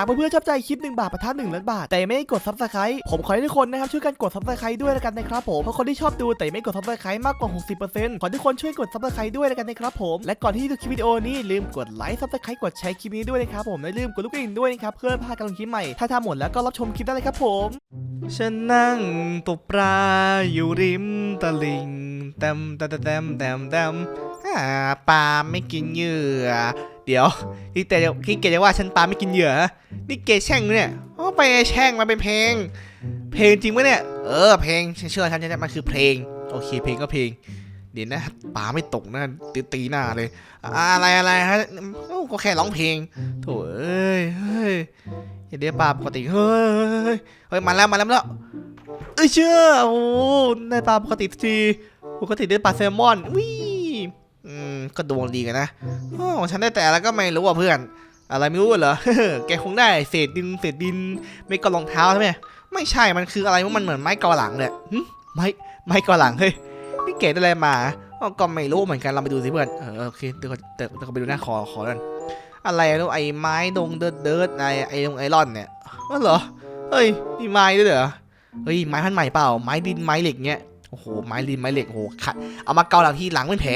ากเพื่อนๆชอบใจคลิป1บาทประทัด1ล้านบาท แต่ไม่ได้กดซับสไครต์ผมขอให้ทุกคนนะครับช่วยกันกดซับสไครต์ด้วยแล้วกันนะครับผมเพราะคนที่ชอบดูแต่ไม่กดซับสไครต์มากกว่า 60%ขอทุกคนช่วยกดซับสไครต์ด้วยแล้วกันนะครับผมและก่อนที่จะดูคลิปวิดีโอนี้ลืมกดไลค์ซับสไครต์กดแชร์คลิปนี้ด้วยนะครับผมและลืมกดลูกกระดิ่งด้วยนะครับเพื่อพลาดการลงคลิปใหม่ถ้าทำหมดแล้วก็รับชมคลิปได้เลยครับผมฉันนั่งตกปลาอยู่ริมตลิ่งแตมแตมแตมแตมแตมปลาไม่กินเหยื่อ เดี๋ยวนี่แต่ที่เกจะว่าฉันปลาไม่กินเหยื่อฮะนี่เกแช่งเนี่ยอ๋อไปแช่งมาเป็นเพลง เพลงจริงปะเนี่ย เออเพลงฉันเชื่อฉันจะมันคือเพลง โอเคเพลงก็เพลง เดี๋ยวนะปลาไม่ตกนะตีตีหน้าเลย อะไรอะไรฮะโอ้ก็แค่ร้องเพลงโถเอ้ยเฮ้ยเดี๋ยวปลาปกติเฮ้ยเฮ้ยมาแล้วมาแล้วมาแล้วเอ้ยเชื่อโอ้ได้ปลาปกติสักทีปกติได้ปลาแซลมอนวิอืม ก็ดวงดีกันนะอ้อของฉันได้แต่แล้วก็ไม่รู้อะเพื่อน อะไรไม่รู้เหรอ แกคงได้เศษดินเศษดิน ไม่ก็รองเท้าใช่ไหมไม่ใช่ มันคืออะไรมันเหมือนไม้กาหลังเลยไม้ไม้กาหลังเฮ้ยนี่เกได้อะไรมาก็ไม่รู้เหมือนกันเราไปดูสิเพื่อน เออโอเคเดี๋ยวก่อนเดี๋ยวก่อนไปดูหน้าขอขอกันอะไรลูกไอ้ไม้ดงเดิร์ดเดิร์ดไอ้ไอ้ดงไอรอนเนี่ยอ๋อเหรอ เฮ้ยมีไม้ด้วยเหรอ เฮ้ยไม้พันใหม่เปล่า ไม้ดินไม้เหล็กเงี้ย โอ้โหไม้ดินไม้เหล็กโอ้โหขัดเอามาเกาหลังที่หลังเป็นแผล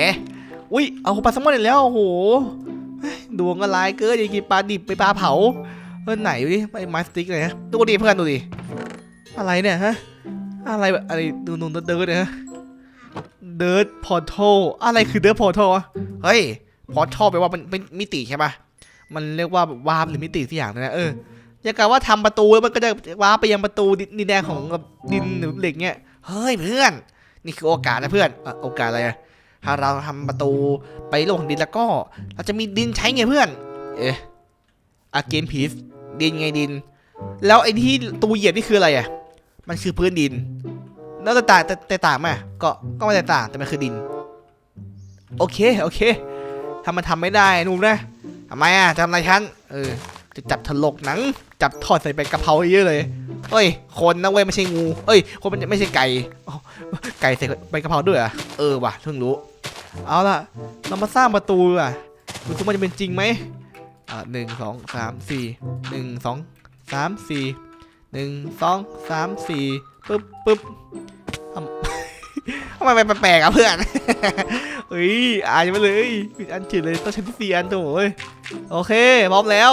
อุ้ยเอาปลาแซลมอนอีกแล้วโอ้โหดวงก็ร้ายเกินอยางกินปลาดิบไปปลาเผาเออไหนดิไอ้ไม้สติ๊กเลยนะดูดิเพื่อนดูดิอะไรเนี่ยฮะอะไรแบบอะไรดูนูนเดิร์ดเนี่ยฮะเดิร์ดพอร์ทัลอะไรคือเดิร์ดพอร์ทัลเฮ้ยพอร์ทัลแปลว่ามันเป็นมิติใช่ปะมันเรียกว่าวาร์ปหรือมิติสักอย่างนะเอออย่างกับว่าทำประตูแล้วมันก็จะว้าไปยังประตูดินแดงของดินหรือเหล็กเงี้ยเฮ้ยเพื่อน นี่คือโอกาสนะเพื่อนโอกาสอะไรอะ ถ้าเราทำประตูไปโลกของดินแล้วก็ เราจะมีดินใช้ไงเพื่อน เอ๊ะอาเกนพีซดินไงดิน แล้วไอ้ที่ตูเหยียบนี่คืออะไรอะ มันคือพื้นดิน แล้วแต่ต่างแต่แต่ต่างไหมก็ก็ไม่แต่ต่างแต่มันคือดิน โอเคโอเคถ้ามันทำไม่ได้นุ่มนะทำไมอะทำอะไรฉันเออจะจับถลกหนัง จับทอดใส่เป็นกะเพราเยอะเลยเฮ้ย คนนะเว้ยไม่ใช่งู เอ้ย คนมันไม่ใช่ไก่ไก่ใส่เป็นกะเพราด้วยอะเออว่ะเพิ่งรู้ เอาล่ะ เรามาสร้างประตูอะดูซิมันจะเป็นจริงไหมอ่าหนึ่งสองสามสี่หนึ่งสองสามสี่หนึ่งสองสามสี่ปึ๊บปึ๊บทำไมมันแปลกๆอะเพื่อนเฮ้ยอ่านยังไม่เลยผิดอันจิดเลยต้องใช้ที่สี่อันโถ่เว้ยโอเคพร้อมแล้ว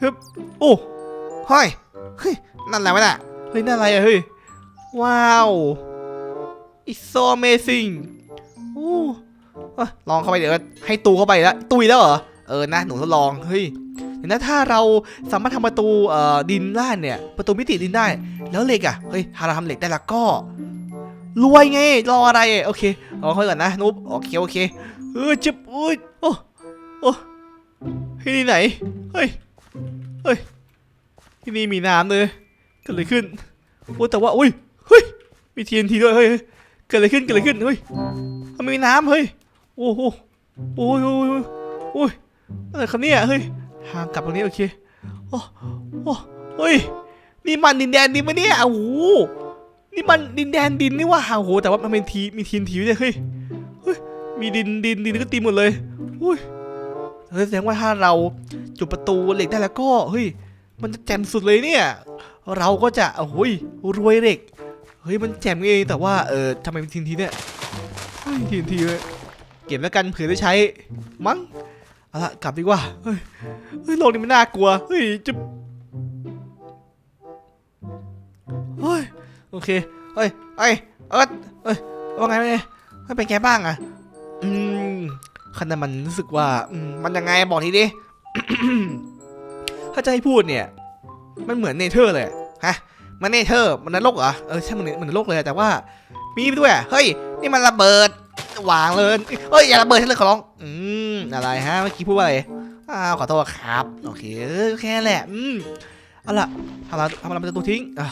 ฮึบโอ้เฮ้ยเฮ้ยนั่นอะไรวะน่ะเฮ้ยนั่นอะไรอะเฮ้ยว้าว it's so amazing โอ้เอ้ย ลองเข้าไปเดี๋ยวให้ตูเข้าไปแล้วตุยแล้วเหรอ เออนะหนูทดลอง เฮ้ยเดี๋ยวนะถ้าเราสามารถทำประตูเอ่อดินได้เนี่ย ประตูมิติดินได้ แล้วเหล็กอะเฮ้ยถ้าเราทำเหล็กได้ล้วก็ รวยไง รออะไรอะโอเคลองค่อยก่อนนะ นุ๊บโอเคโอเค เออจ็บอุ้ยโอ้โอ้ที่นี่ไหน เฮ้ย เฮ้ย ที่นี่มีน้ำเลย เกิดอะไรขึ้นโอ้แต่ว่า อุ้ย เฮ้ย มี TNT ด้วยเฮ้ยเฮ้ย เกิดอะไรขึ้น เกิดอะไรขึ้น เฮ้ย ทำไมมีน้ำเฮ้ย โอ้โหโอ้ยโอ้ยโอ้ยอะไรครับเนี่ยเฮ้ย ทางกลับตรงนี้โอเค โอ้โอ้เฮ้ย นี่มันดินแดนดินมะเนี่ยโอ้โหนี่มันดินแดนดินนี่ว่าโอ้โห แต่ว่ามันเป็นที มี TNT ด้วยเฮ้ย เฮ้ย มีดินดินดินก็ตีหมดเลยอุ้ยเฮ้ยแสดงว่าถ้าเราจุดประตูเหล็กได้แล้วก็ เฮ้ย มันจะแจ่มสุดเลยเนี่ย เราก็จะโอ้ยรวยเหล็ก เฮ้ย มันแจ่มเองแต่ว่า เออทำไมเป็นทีนทีเนี่ย ทีนทีเลยเก็บแล้วกันเผื่อได้ใช้ มั้งเอาละกลับดีกว่า เฮ้ยเฮ้ยโลกนี้มันน่ากลัว เฮ้ยจะเฮ้ยโอเค เฮ้ยเฮ้ยเอิร์ธเฮ้ยว่าไงเนี่ยเฮ้ยเป็นไงบ้างอะ อืมขนาดมันรู้สึกว่าอืมมันยังไงบอกทีดิถ้าจะให้พูดเนี่ย มันเหมือนเนเธอร์เลยฮะ มันเนเธอร์มันนรกเหรอเออใช่มันเหมือนนรกเลยแต่ว่ามีด้วย เฮ้ย นี่มันระเบิด วางเลยเฮ้ยอย่าระเบิดฉันเลยขอร้อง อืมอะไรฮะเมื่อกี้พูดว่าอะไรอ้าวขอโทษครับโอเคแค่แหละอืมเอาล่ะทำเราทำเราเป็นตัวทิ้งอะ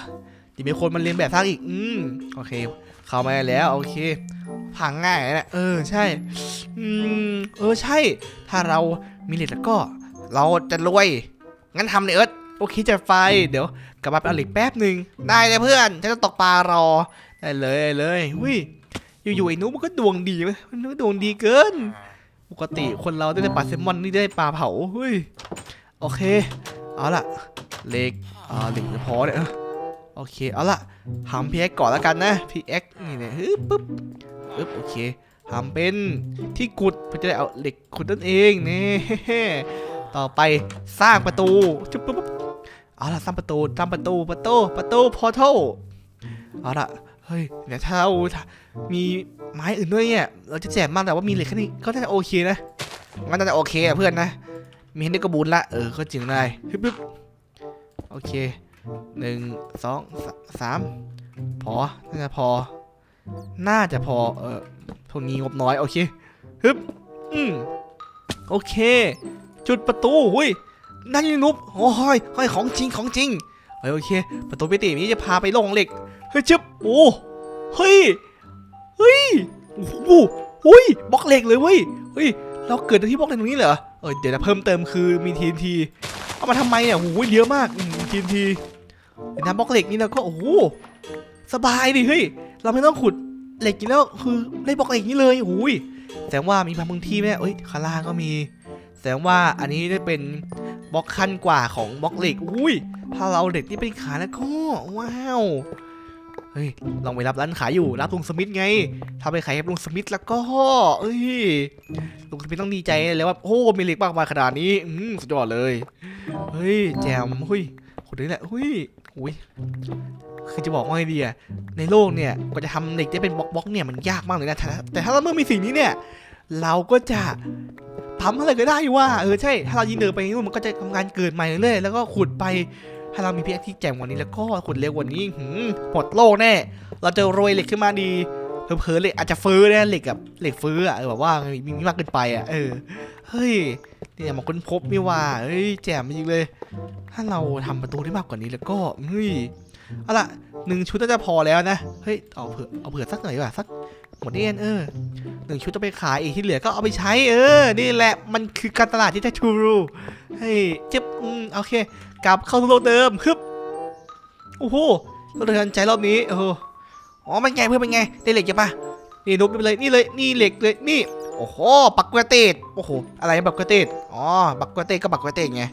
ดีมีคนมันเรียนแบบสร้างอีก อืมโอเค เข้ามาแล้วโอเค พังง่ายนะเออใช่ อืมเออใช่ ถ้าเรามีเหล็กแล้วก็ เราจะรวย งั้นทำเลยเอิร์ธโอเคจะไฟ เดี๋ยวกลับมาเอาเหล็กแป๊บหนึ่งได้เลยเพื่อนฉันจะตกปลารอ ได้เลยได้เลยวิ อยู่ๆไอ้หนุมันก็ดวงดีไหมมันก็ดวงดีเกิน ปกติคนเราได้แต่ปลาแซลมอนนี่ได้ปลาเผาเฮ้ยโอเค เอาล่ะเหล็กอ่าเหล็กจะพอเนี่ยเออโอเคเอาล่ะทำพีเอ็กก่อนแล้วกันนะพีเอ็กนี่เนี่ยฮึบปุ๊บปึ๊บโอเคทำเป็นที่กุดเพื่อจะได้เอาเหล็กขุดนั่นเองนี่ต่อไปสร้างประตูจุ๊บปุ๊บปุ๊บเอาล่ะสร้างประตูสร้างประตูประตูประตูพอร์ทัลเอาล่ะเฮ้ยเดี๋ยวถ้าเรามีไม้อื่นด้วยเนี่ยเราจะแจกมากแต่ว่ามีเหล็กแค่นี้ก็น่าจะโอเคนะงั้นน่าจะโอเคอะเพื่อนนะ มีให้ได้ก็บุญละเออก็จริงได้ฮึบฮึบโอเคหนึ่งสองสามพอน่าจะพอ น่าจะพอเออท่านี้งบน้อยโอเคฮึบอืมโอเค จุดประตูหุยนั่นยังนุบโอ้ยเฮ้ยของจริงของจริง เฮ้ยโอเค ประตูมิตินี้จะพาไปโลงเหล็ก เฮ้ยชึบโอ้เฮ้ย เฮ้ย โอ้โอ้ยบล็อกเหล็กเลยเว้ย เฮ้ย เราเกิดที่บล็อกเหล็กตรงนี้เหรอ เออเดี๋ยวนะเพิ่มเติมคือมี TNT เอามาทำไมเนี่ยโอ้โหเยอะมากอืม TNT เดี๋ยวนะบล็อกเหล็กนี่เราก็โอ้โหสบายดิเฮ้ย เราไม่ต้องขุดเหล็กนี่แล้วคือได้บล็อกเหล็กนี้เลยโอ้ยแสดงว่ามีบางพื้นที่ไหมเอ้ยข้างล่าก็มี แสดงว่าอันนี้ได้เป็นบล็อกขั้นกว่าของบล็อกเหล็ก อุ้ย ถ้าเราเอาเหล็กนี่เป็นขายแล้วก็ว้าวเฮ้ยลองไปรับร้านขายอยู่รับลุงสมิธไง ถ้าไปขายให้ลุงสมิธแล้วก็เอ้ยลุงสมิธต้องดีใจเลยว่าโอ้มีเหล็กมากมายขนาดนี้อืมสุดยอดเลยเฮ้ยแจมเฮ้ยคนนี้แหละเฮ้ยอุ้ยคือจะบอกว่าไงดีอะในโลกเนี่ยกว่าจะทำเหล็กได้เป็นบล็อกบล็อกเนี่ยมันยากมากเลยนะแต่แต่ถ้าเราเมื่อมีสิ่งนี้เนี่ย เราก็จะทำอะไรก็ได้ว่าเออใช่ ถ้าเรายินเดินไปนู่นมันก็จะทำงานเกิดใหม่เรื่อยๆแล้วก็ขุดไป ถ้าเรามีพีเอ็กที่แจ่มกว่านี้แล้วก็ขุดเร็วกว่านี้หืมหมดโลกแน่ เราจะโรยเหล็กขึ้นมาดีเผลอเหล็กอาจจะฟื้นนะเหล็กกับเหล็กฟื้นอะเออแบบว่ามีมีมากเกินไปอะเออเฮ้ยเนี่ยมาค้นพบนี่ว่าเฮ้ยแจ่มจริงเลย ถ้าเราทำประตูได้มากกว่านี้แล้วก็เฮ้ยเอาละหนึ่งชุดน่าจะพอแล้วนะเฮ้ยเอาเผื่อเอาเผื่อสักหน่อยดีกว่าสักหมดเอ็นเออหนึ่งชุดจะไปขายอีกที่เหลือก็เอาไปใช้เออ นี่แหละมันคือการตลาดที่แท้ทรูเฮ้ยเจ็บอืมโอเค กลับเข้าสู่โลกเดิมฮึบโอ้โหเราเดินใจรอบนี้โอ้โหอ๋อเป็นไงเพื่อนเป็นไงได้เหล็กยังปะนี่นุบไปเลยนี่เลยนี่เหล็กเลยนี่โอ้โหบักกวาเตดโอ้โหอะไรบักกวาเตดอ๋อบักกวาเตดก็บักกวาเตดไง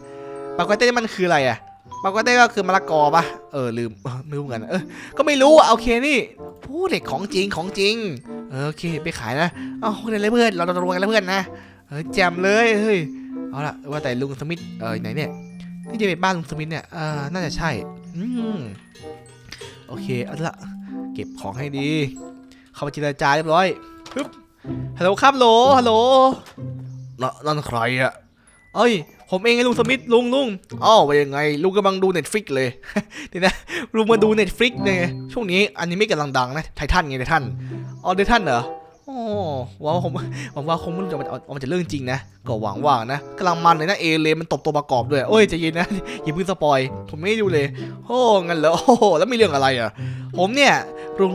บักกวาเตดมันคืออะไรอะบักกวาเตดก็คือมะละกอปะเออลืมไม่รู้เหมือนกันเออก็ไม่รู้อะโอเคนี่โอ้เหล็กของจริงของจริงเออโอเคไปขายนะเอาเดี๋ยวเลยเพื่อนเราจะรวยกันแล้วเพื่อนนะเออแจมเลยเฮ้ยเอาละว่าแต่ลุงสมิธเออไหนเนี่ย นี่จะเป็นบ้านลุงสมิธเนี่ยเออน่าจะใช่อืมโอเคเอาละเก็บของให้ดี เข้ามาเจรจาเรียบร้อยปึ๊บฮัลโหลครับโหลฮัลโหลนนั่นใครอะเอ้ย ผมเองไงลุงสมิธลุงลุงอ้าวว่ายังไง ลุงกำลังดูเน็ตฟลิกเลยเดี๋ยวนะลุงมาดูเน็ตฟลิกเนี่ยช่วงนี้อันนี้ไม่กำลังดังนะไททันไงไททันอ๋อไททันเหรออ๋อห ว่าผมหวังว่าคงไม่รู้จะมันมันจะเรื่องจริงนะ ก็หวังว่างนะกำลังมันเลยนะเอเลมันตบตัวประกอบด้วยโอ้ยใจเย็นนะอย่าเพิ่งสปอยผมไม่ดูเลยโอ้งั้นเหรอโอ้แล้วมีเรื่องอะไรอะ ผมเนี่ยลุง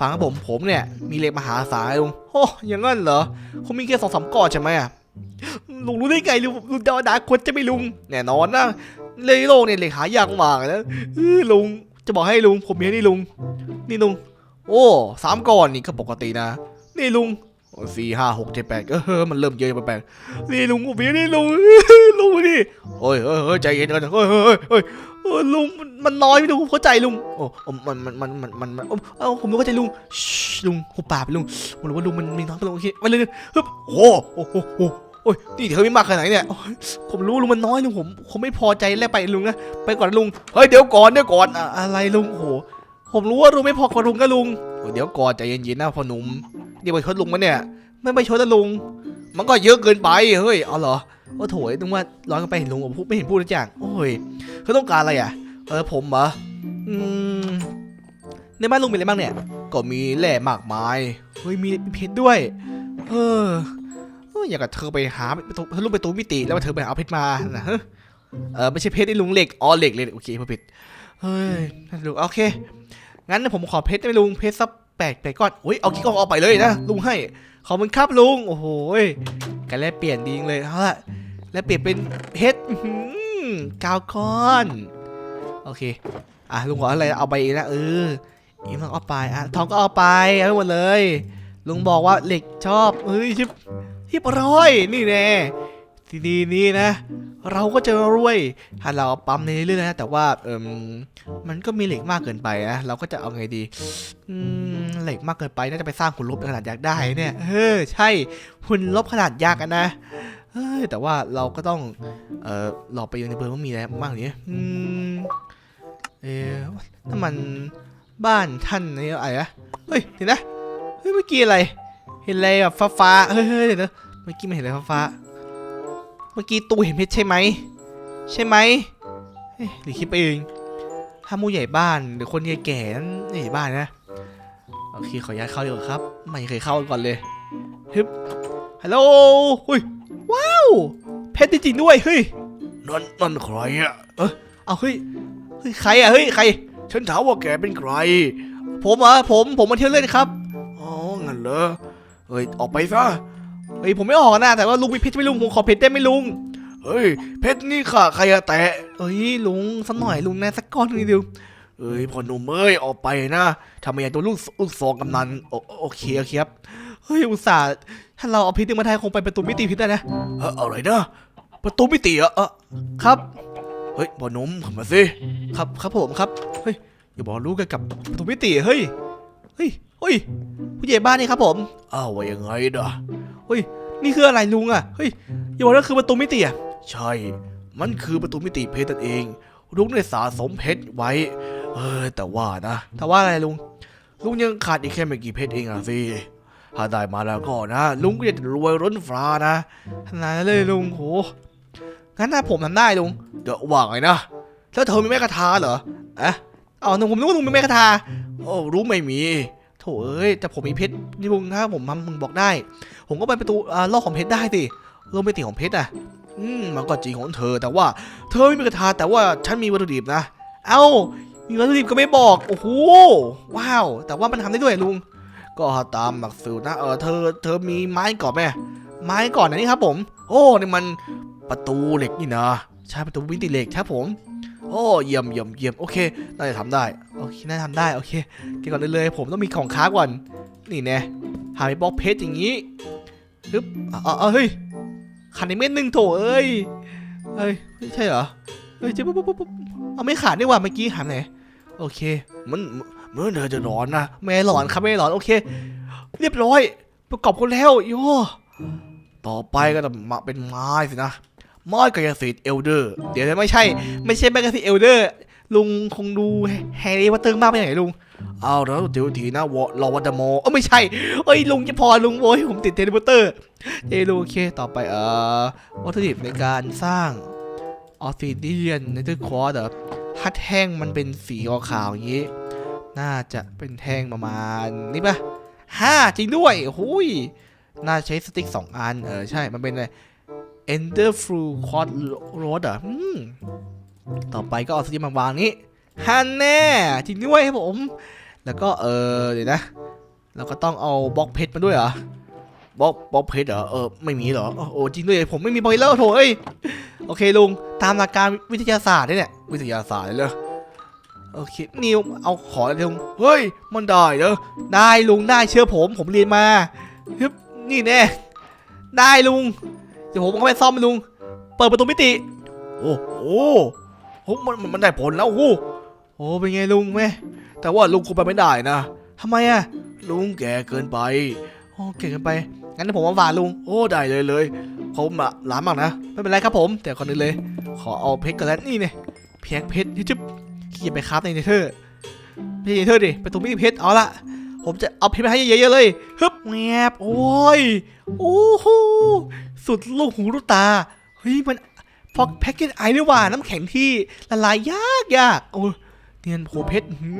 ฟังผมผมเนี่ยมีเหล็กมหาศาลลุงโอ้อย่างงั้นเหรอคงมีแค่สองสามก้อนใช่ไหมอะลุงรู้ได้ไงลุงลุงดาวดาควรจะไม่ลุงแน่นอนนะในโลกเนี่ยเหล็กหายากมากนะลุงจะบอกให้ลุงผมมีนี่ลุง นี่ลุง โอ้สามก้อนนี่ก็ปกตินะ นี่ลุงโอ้สี่ห้าหกเจ็ดแปดเออมันเริ่มเยอะแปลกๆนี่ลุงผมมีนี่ลุงลุงนี่โอ้ยเฮ้ยเฮ้ยใจเย็นกันเฮ้ยเฮ้ยเฮ้ยเฮ้ยเออลุงมันมันน้อยไม่ลุงผมเข้าใจลุงโอ้โอ้มันมันมันมันมันมันเอ้าเอ้าผมรู้เข้าใจลุงชิลุงหุบปากไปลุงผมรู้ว่าลุงมันมีน้อยไปลุงโอเคไปเลยฮึบโอ้โหโอ้โหโอ้โหโอ้ยนี่เธอไม่มากขนาดไหนเนี่ยโอ้ยผมรู้ลุงมันน้อยลุงผมผมไม่พอใจแล้วไปลุงนะไปก่อนนะลุงเฮ้ยเดี๋ยวก่อนเดี๋ยวก่อนอะอะไรลุงโอ้โหผมรู้ว่าลุงไม่พอกับลุงก็ลุงเดี๋ยวก่อนใจเย็นๆนะพ่อหนุ่ม เดี๋ยวไปชดลุงมาเนี่ย ไม่ไปชดนะลุง มันก็เยอะเกินไปเฮ้ยเอาเหรอโอ้โถยนึกว่าร้อนกันไปเห็นลุงผมพูดไม่เห็นพูดทุกอย่างโอ้ยเขาต้องการอะไรอะ เออผมเหรออืมในบ้านลุงมีอะไรบ้างเนี่ย ก็มีแร่มากมายเฮ้ยมีเพชรด้วยเออเอออยากกับเธอไปหาเธอลุงไปตูมิติแล้วเธอไปเอาเพชรมานะเออไม่ใช่เพชรไอ้ลุงเหล็กอ๋อเหล็กเล็กโอเคเพชรเฮ้ยลุงโอเคงั้นผมขอเพชรได้ไหมลุงเพชรสัก แปดแปดก้อนโอ้ยเอากี่ก้อนเอาไปเลยนะลุงให้ขอบคุณครับลุงโอ้โหการแลกเปลี่ยนดีจังเลยเอาละแลกเปลี่ยนเป็นเพชรเก้าก้อนโอเคอะลุงขออะไรเอาไปนะเอออีกต้องเอาไปอะทองก็เอาไปเอาไปหมดเลยลุงบอกว่าเหล็กชอบเฮ้ยชิบชิบร้อยนี่แน่ ทีดีนี้นะ เราก็จะรวย ถ้าเราปั๊มในเรื่อยๆนะ แต่ว่าเอมมันก็มีเหล็กมากเกินไปนะเราก็จะเอาไงดีเหล็กมากเกินไปน่าจะไปสร้างหุ่นลบขนาดยักษ์ได้เนี่ยเออใช่หุ่นลบขนาดยักษ์อะนะเฮ้ยแต่ว่าเราก็ต้องเออหลอกไปอยู่ในเบอร์ว่ามีอะไรบ้างนี้อืมเอ๊ะนั่นมันบ้านท่านนี่อะไรนะเฮ้ยเดี๋ยวนะเฮ้ยเมื่อกี้อะไร เห็นอะไรแบบฟ้าๆเฮ้ยเฮ้ยเดี๋ยวนะเมื่อกี้ไม่เห็นอะไรฟ้าๆเมื่อกี้ตูเห็นเพชรใช่ไหม ใช่ไหมเอ๊ะหรือคิดไปเองถ้าหมูใหญ่บ้านหรือคนแก่ๆนั้นใหญ่บ้านนะ โอเคขอย้ายเข้าดีกว่าครับ ไม่เคยเข้าก่อนเลยฮึบฮัลโหลเฮ้ยว้าวเพชรจริงๆด้วยเฮ้ยนั่นนั่นใครอะเอาเฮ้ยเฮ้ยใครอะเฮ้ยใคร ฉันถามว่าแกเป็นใคร ผมเหรอผมผมมาเที่ยวเล่นครับอ๋องั้นเหรอเฮ้ยออกไปซะ เฮ้ยผมไม่ออกนะแต่ว่าลุงมีเพชรไหม่ลุงผมขอเพชรได้ไหมลุงเฮ้ยเพชรนี่ค่ะใครอะแตะเอ้ยลุงสักหน่อยลุงนะสักก้อนหนึงดิวเอ้ยพ่อหนุ่มเอ้ยออกไปนะทำไมอยากโดนลูกลูกซองกำนันโอโอเคโอเคครับเฮ้ยอุตส่าห์ถ้าเราเอาเพชรมาไทยคงไปประตูมิติพิษได้นะเอ่ออะไรนะประตูมิติเหรอะเออครับเฮ้ยพ่อหนุ่มเข้ามาสิครับครับผมครับเฮ้ยอย่าบอกรู้กันกับประตูมิติเฮ้ยเฮ้ยเฮ้ยผู้ใหญ่บ้านนี่ครับผมอ้าวว่ายังไงนะ เฮ้ย นี่คืออะไรลุงอะ เฮ้ย อย่าบอกว่าคือประตูมิติอะ ใช่ มันคือประตูมิติเพชรนั่นเอง ลุงได้สะสมเพชรไว้ เออ แต่ว่านะ แต่ว่าอะไรลุง ลุงยังขาดอีกแค่ไม่กี่เพชรเองอะสิถ้าได้มาแล้วก็นะ ลุงก็จะรวยร้นฟ้านะขนาดนั้นเลยลุงโหงั้นถ้าผมทำได้ลุง เดี๋ยวว่าไงนะ แล้วเธอมีแม่กระทาเหรอ อะอ๋อหนูผมนึกว่าลุงมีแม่กระทาโอ้รู้ไม่มีโถเอ้ยแต่ผมมีเพชรนี่ลุงถ้าผมทำมึงบอกได้ ผมก็ไปประตูอ่าลอกของเพชรได้สิโลกมิติของเพชรอะอืมมันก็จริงของเธอ แต่ว่าเธอไม่มีกระทาแต่ว่าฉันมีวัตถุดิบนะ เอ้ามีวัตถุดิบก็ไม่บอกโอ้โหว้าว แต่ว่ามันทำได้ด้วยลุง ก็ตามหลักสูตรนะเออเธอเธอมีไม้ก่อนไหมไม้ก่อนนะนี่ครับผม โอ้นี่มันประตูเหล็กนี่นะใช่ประตูมิติเหล็กครับผม โอ้เยี่ยมเยี่ยมเยี่ยมโอเคน่าจะทำได้โอเคน่าทำได้โอเคเก็บก่อนเลยเลยผมต้องมีของค้าก่อนนี่แน่หาไปบล็อกเพชรอย่างนี้ปึ๊บเอ๋อเฮ้ยขาดในเม็ดหนึ่งโถเอ้ยเฮ้ยไม่ใช่เหรอเฮ้ยเจ๊ปุ๊บปุ๊บปุ๊บปุ๊บเอาไม่ขาดนี่หว่าเมื่อกี้หาไหนโอเคมันเมื่อนเธอจะร้อนนะไม่หลอนครับไม่หลอนโอเค เรียบร้อย ประกอบกันแล้วโย่ต่อไปก็จะมาเป็นไม้สินะ ไม้กายสิทธิ์เอลเดอร์ เดี๋ยวนะไม่ใช่ ไม่ใช่แมกกาซีเอลเดอร์ ลุงคงดูแฮร์รี่วัตเตอร์มากไปไหนลุง เอาแล้วเดี๋ยวทีนะวอรอวัตเตอร์โมเออไม่ใช่ เอ้ยลุงจะพอลุงโว้ยผมติดเทเลพอร์เตอร์เอลุงโอเคต่อไปเอ่อวัตถุดิบในการสร้างออสซิเดียนในตัวคอร์ดฮัดแท่งมันเป็นสีขาวๆอย่างนี้ น่าจะเป็นแท่งประมาณนี่ปะห้าจริงด้วยหุยน่าใช้สติ๊กสองอัน เออใช่ มันเป็นอะไร Ender f r u Quad Road อะต่อไปก็เอาสติมาวางนี้ฮันแน่จริงด้วยครับผม แล้วก็เออเดี๋ยวนะ เราก็ต้องเอาบล็อกเพชรมาด้วยเหรอบล็อกบล็อกเพชรเหรอเออไม่มีเหรอโอ้โอ้จริงด้วยผมไม่มีบล็อกเพชรแล้วโถเอ้ยโอเคลุงตามหลักการวิทยาศาสตร์เนี่ยวิทยาศาสตร์เลยเหรอโอเคนิวเอาขอเลยลุงเฮ้ยมันได้เหรอได้ลุงได้เชื่อผมผมเรียนมาฮึบนี่แน่ได้ลุง เดี๋ยวผมเอาไปซ่อมลุง เปิดประตูมิติ โอ้โหโอ้มันมันได้ผลแล้วโอ้โหโอ้เป็นไงลุงแม่แต่ว่าลุงคงไปไม่ได้นะทำไมอะลุงแก่เกินไป โอ้เก่งเกันไป งั้นเดี๋ยวผมมาฝากลุง โอ้ได้เลยเลยเขามาล้ามากนะ ไม่เป็นไรครับผม แต่ก่อนอื่นเลย ขอเอาเพชรก่อนแล้วนี่เนี่ยเพียงเพชรที่จะขี้ยไปคราฟในเนเธอร์ไม่ใช่เนเธอร์ดิประตูมิติเพชรเอาละผมจะเอาเพชรมาให้เยอะๆเลยฮึบแงบโอ้ยโอ้โห สุดลูกหูลูกตา เฮ้ย มันฟอกแพ็กเกจไอนี่หว่าน้ำแข็งที่ละลายยากยากโอ้ยเนียนโผเพชรหือ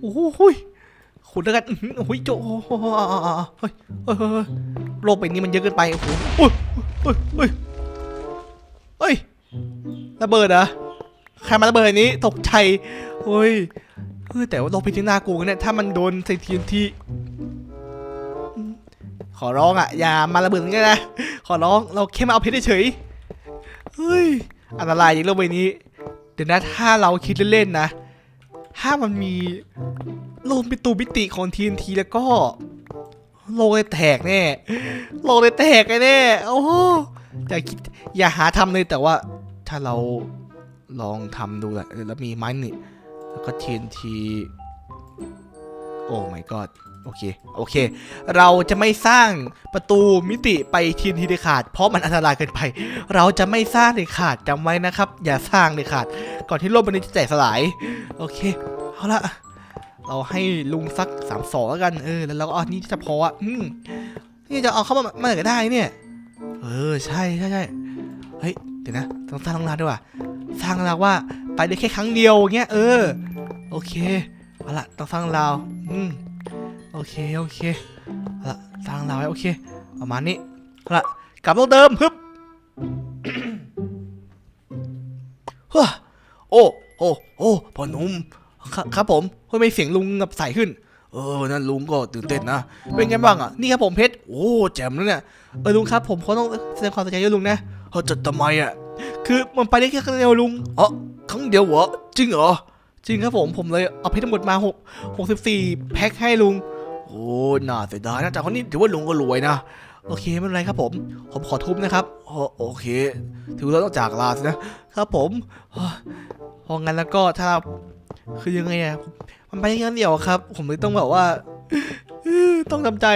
โอ้โหหุยขุดแล้วกันโอ้ยโจโอ้โหเฮ้ยโลกใบนี้มันเยอะเกินไป โอ้โหโอ้ยเฮ้ยเฮ้ยเฮ้ยระเบิดเหรอะใครมาระเบิดนี้ตกใจเฮ้ยเฮ้ยแต่ว่าเราพิจารณากลัวเนี่ยถ้ามันโดนใส่ทีนที อร้องอะ อย่ามาระเบิดอย่างนี้นะ ขอร้อง เราแค่มาเอาเพชรเฉยๆเฮ้ย อันตรายจริงโลกใบนี้ เดี๋ยวนะ ถ้าเราคิดเล่นๆนะ ถ้ามันมีโลกปิตูมิติของทีนทีแล้วก็ โลกเลยแตกแน่ โลกเลยแตกแน่ๆโอ้โหอย่าคิด อย่าหาทำเลยแต่ว่าถ้าเราลองทำดูแหละเออแล้วมีไม้นี่แล้วก็ TNT โอ้ my god โอเค โอเค เราจะไม่สร้างประตูมิติไป TNT เด็ดขาด เพราะมันอันตรายเกินไป เราจะไม่สร้างเดขาดจำไว้นะครับ อย่าสร้างเดขาด ก่อนที่โลกใบนี้จะแตกสลาย โอเค เอาละเราให้ลุงสักสามสองแล้วกัน เออ แล้วเราก็เอานี่จะพออะอืมนี่จะเอาเข้ามาเมื่อไหร่ก็ได้เนี่ย เออ ใช่ใช่ใช่เฮ้ย เดี๋ยวนะ ต้องสร้างโรงงานด้วยว่ะสร้างแล้วว่าไปได้แค่ครั้งเดียวอย่างเงี้ย เออ โอเค เอาละต้องสร้างราวอืม โอเค โอเคละสร้างราวไว้โอเค ประมาณนี้ละกลับโลกเดิมฮึบเฮ้อโอ้โอ้โอ้พ่อหนุ่มครับผมทำไมเสียงลุงแบบใสขึ้น เออ นั่นลุงก็ตื่นเต้นนะ เป็นไงบ้างอะ นี่ครับผมเพชร โอ้ แจ่มแล้วเนี่ย เออลุงครับผมเขาต้องแสดงความเสียใจด้วยลุงนะเฮ้ยจะทำไมอะ คือมันไปได้แค่ครั้งเดียวลุงอ๋อครั้งเดียวเหรอ จริงเหรอ จริงครับผม ผมเลยเอาเพชรทั้งหมดมาหกหกสิบสี่แพ็คให้ลุง โอ้น่าเสียดายนะแต่คนนี้ถือว่าลุงก็รวยนะ โอเคไม่เป็นไรครับผม ผมขอทุบนะครับ โอโอเค ถือว่าต้องจากลาสินะ ครับผมเฮ้ยเพราะงั้นแล้วก็ถ้าคือยังไงอะมันไปแค่นั้นเดียวครับ ผมเลยต้องแบบว่า ต้องทำใจ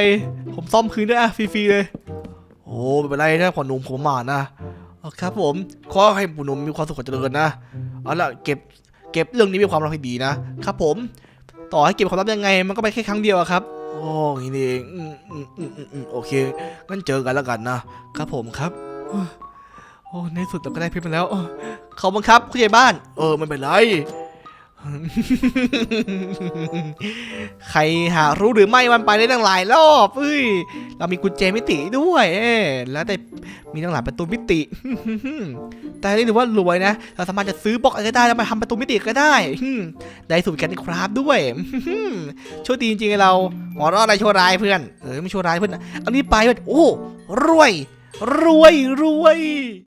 ผมซ่อมคืนด้วยอะฟรีๆเลย โอ้ไม่เป็นไรนะผ่อหนุ่มผมมานะครับผม ขอให้ผู้หนุ่มมีความสุขเจริญนะ เอาละเก็บเก็บเรื่องนี้เป็นความลับให้ดีนะครับผม ต่อให้เก็บความลับยังไง มันก็ไปแค่ครั้งเดียวครับ โอ้ยางนี่เองอืมอืมอืมอืมอืมโอเคงั้นเจอกันแล้วกันนะครับผมครับโอ้ในสุดเราก็ได้เพชรมาแล้วขอบคุณครับผู้ใหญ่บ้าน เออไม่เป็นไร ใครหารู้หรือไม่มันไปได้ตั้งหลายรอบเอ้ย เรามีกุญแจมิติด้วย เอ้ยแล้วแต่มีตั้งหลายประตูมิติ แต่นี่ถือว่ารวยนะ เราสามารถจะซื้อบล็อกอะไรก็ได้แล้วมาทำประตูมิติก็ได้ ได้สูตรกันครับด้วยโชคดีจริงๆเราหัวเราะอะไรโชว์ร้ายเพื่อน เออไม่โชว์ร้ายเพื่อนนะเอานี้ไปเพื่อนโอ้รวย รวยรวย